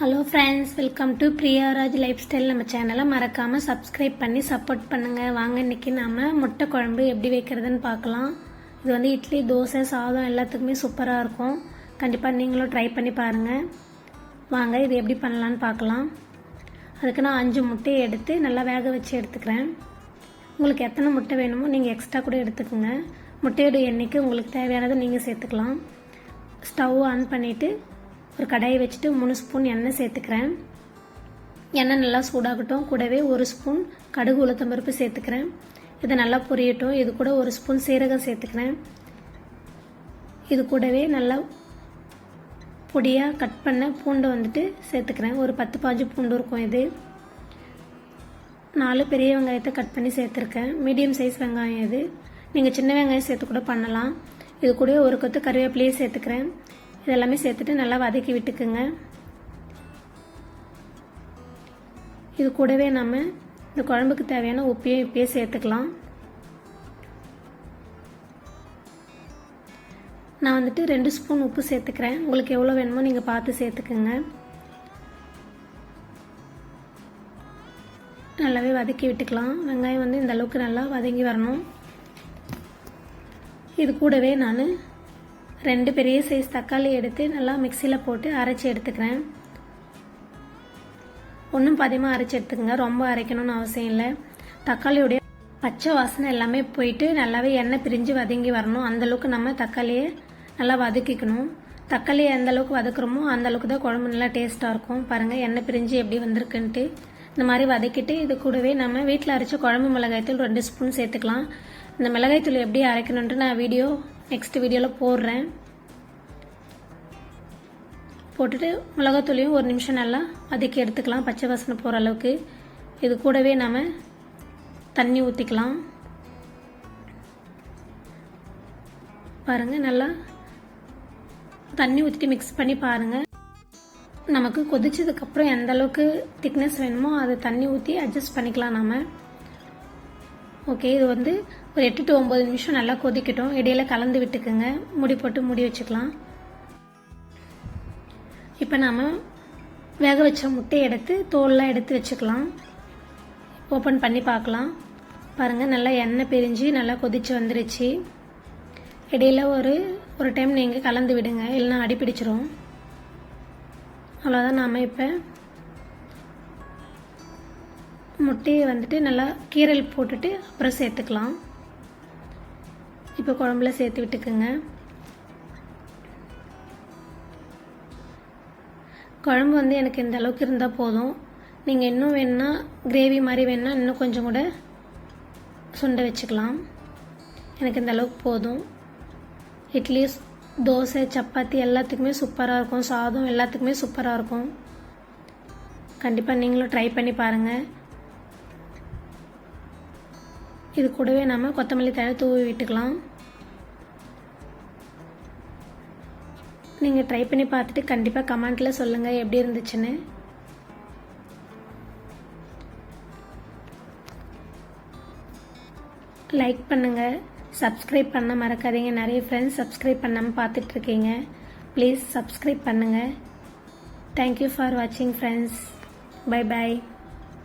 Hello friends welcome to Priyaraj lifestyle நம்ம சேனலை மறக்காமல் சப்ஸ்கிரைப் பண்ணி சப்போர்ட் பண்ணுங்கள் வாங்க இன்னைக்கு நாம் முட்டை குழம்பு எப்படி வைக்கிறதுன்னு பார்க்கலாம். இது வந்து இட்லி தோசை சாதம் எல்லாத்துக்குமே சூப்பராக இருக்கும். கண்டிப்பாக நீங்களும் ட்ரை பண்ணி பாருங்கள் வாங்க இது எப்படி பண்ணலான்னு பார்க்கலாம். அதுக்கு நான் அஞ்சு முட்டையை எடுத்து நல்லா வேக வச்சு எடுத்துக்கிறேன். உங்களுக்கு எத்தனை முட்டை வேணுமோ நீங்கள் எக்ஸ்ட்ரா கூட எடுத்துக்கோங்க. முட்டையோட எண்ணிக்கை உங்களுக்கு தேவையானதை நீங்கள் சேர்த்துக்கலாம். ஸ்டவ் ஆன் பண்ணிவிட்டு ஒரு கடாயை வச்சுட்டு மூணு ஸ்பூன் எண்ணெய் சேர்த்துக்கிறேன். எண்ணெய் நல்லா சூடாகட்டும். கூடவே ஒரு ஸ்பூன் கடுகு உளுத்தம்பருப்பு சேர்த்துக்கிறேன். இதை நல்லா பொரியட்டும். இது கூட ஒரு ஸ்பூன் சீரகம் சேர்த்துக்கிறேன். இது கூடவே நல்லா பொடியாக கட் பண்ண பூண்டை வந்துட்டு சேர்த்துக்கிறேன். ஒரு பத்து பாஞ்சு பூண்டு இருக்கும் இது. நாலு பெரிய வெங்காயத்தை கட் பண்ணி சேர்த்துருக்கேன். மீடியம் சைஸ் வெங்காயம் இது. நீங்கள் சின்ன வெங்காயம் சேர்த்து கூட பண்ணலாம். இது கூட ஒரு கொத்து கருவேப்பிலையே சேர்த்துக்கிறேன். இதெல்லாமே சேர்த்துட்டு நல்லா வதக்கி விட்டுக்குங்க. இது கூடவே நம்ம இந்த குழம்புக்கு தேவையான உப்பையும் இப்பயே சேர்த்துக்கலாம். நான் வந்துட்டு ரெண்டு ஸ்பூன் உப்பு சேர்த்துக்கிறேன். உங்களுக்கு எவ்வளோ வேணுமோ நீங்கள் பார்த்து சேர்த்துக்குங்க. நல்லாவே வதக்கி விட்டுக்கலாம். வெங்காயம் வந்து இந்த அளவுக்கு நல்லா வதங்கி வரணும். இது கூடவே நான் ரெண்டு பெரிய சைஸ் தக்காளி எடுத்து நல்லா மிக்சியில் போட்டு அரைச்சி எடுத்துக்கிறேன். ஒன்றும் பதியமாக அரைச்சி எடுத்துக்கங்க. ரொம்ப அரைக்கணும்னு அவசியம் இல்லை. தக்காளியுடைய பச்சை வாசனை எல்லாமே போயிட்டு நல்லாவே எண்ணெய் பிரிஞ்சு வதங்கி வரணும். அந்தளவுக்கு நம்ம தக்காளியை நல்லா வதக்கிக்கணும். தக்காளி எந்த அளவுக்கு வதக்குறோமோ அந்த அளவுக்கு தான் குழம்பு நல்லா டேஸ்ட்டாக இருக்கும். பாருங்கள் எண்ணெய் பிரிஞ்சு எப்படி வந்திருக்குன்ட்டு. இந்த மாதிரி வதக்கிட்டு இது கூடவே நம்ம வீட்டில் அரைச்ச குழம்பு மிளகாய்த்தூள் ரெண்டு ஸ்பூன் சேர்த்துக்கலாம். இந்த மிளகாய்த்தூள் எப்படி அரைக்கணுன்ட்டு நான் வீடியோ நெக்ஸ்ட் வீடியோவில் போடுறேன். போட்டுட்டு மிளகாத்தூளையும் ஒரு நிமிஷம் நல்லா வதக்கி எடுத்துக்கலாம். பச்சை வாசனை போகிற அளவுக்கு. இது கூடவே நாம் தண்ணி ஊற்றிக்கலாம் பாருங்கள் நல்லா தண்ணி ஊற்றிட்டு மிக்ஸ் பண்ணி பாருங்கள் நமக்கு கொதிச்சதுக்கப்புறம் எந்த அளவுக்கு திக்னஸ் வேணுமோ அதை தண்ணி ஊற்றி அட்ஜஸ்ட் பண்ணிக்கலாம் நாம். ஓகே இது வந்து ஒரு எட்டு டு ஒம்பது நிமிஷம் நல்லா கொதிக்கட்டும். இடையில கலந்து விட்டுக்குங்க. முடி போட்டு முடி வச்சுக்கலாம். இப்போ நாம் வேக வச்ச முட்டையை எடுத்து தோல்லாம் எடுத்து வச்சுக்கலாம். ஓப்பன் பண்ணி பார்க்கலாம். பாருங்கள் நல்லா எண்ணெய் பிரிஞ்சு நல்லா கொதிச்சு வந்துருச்சு. இடையில ஒரு ஒரு டைம் நீங்கள் கலந்து விடுங்க. இல்லைன்னா அடி பிடிச்சிரும் அவ்வளோதான் நாம் இப்போ முட்டையை வந்துட்டு நல்லா கீரல் போட்டுட்டு அப்புறம் சேர்த்துக்கலாம். இப்போ குழம்புல சேர்த்து விட்டுக்குங்க. குழம்பு வந்து எனக்கு இந்த அளவுக்கு இருந்தால் போதும். நீங்கள் இன்னும் வேணுன்னா கிரேவி மாதிரி வேணுன்னா இன்னும் கொஞ்சம் கூட சுண்டை வச்சுக்கலாம். எனக்கு இந்த அளவுக்கு போதும். இட்லி தோசை சப்பாத்தி எல்லாத்துக்குமே சூப்பராக இருக்கும். சாதம் எல்லாத்துக்குமே சூப்பராக இருக்கும். கண்டிப்பாக நீங்களும் ட்ரை பண்ணி பாருங்கள் இது கூடவே நம்ம கொத்தமல்லி தழை தூவி விட்டுக்கலாம். நீங்கள் ட்ரை பண்ணி பார்த்துட்டு கண்டிப்பாக கமெண்ட்டில் சொல்லுங்கள் எப்படி இருந்துச்சுன்னு. லைக் பண்ணுங்கள் சப்ஸ்கிரைப் பண்ண மறக்காதீங்க. நிறைய ஃப்ரெண்ட்ஸ் சப்ஸ்கிரைப் பண்ணாமல் பார்த்துட்ருக்கீங்க ப்ளீஸ் சப்ஸ்கிரைப் பண்ணுங்கள் தேங்க்யூ ஃபார் வாட்சிங் ஃப்ரெண்ட்ஸ் பை பாய்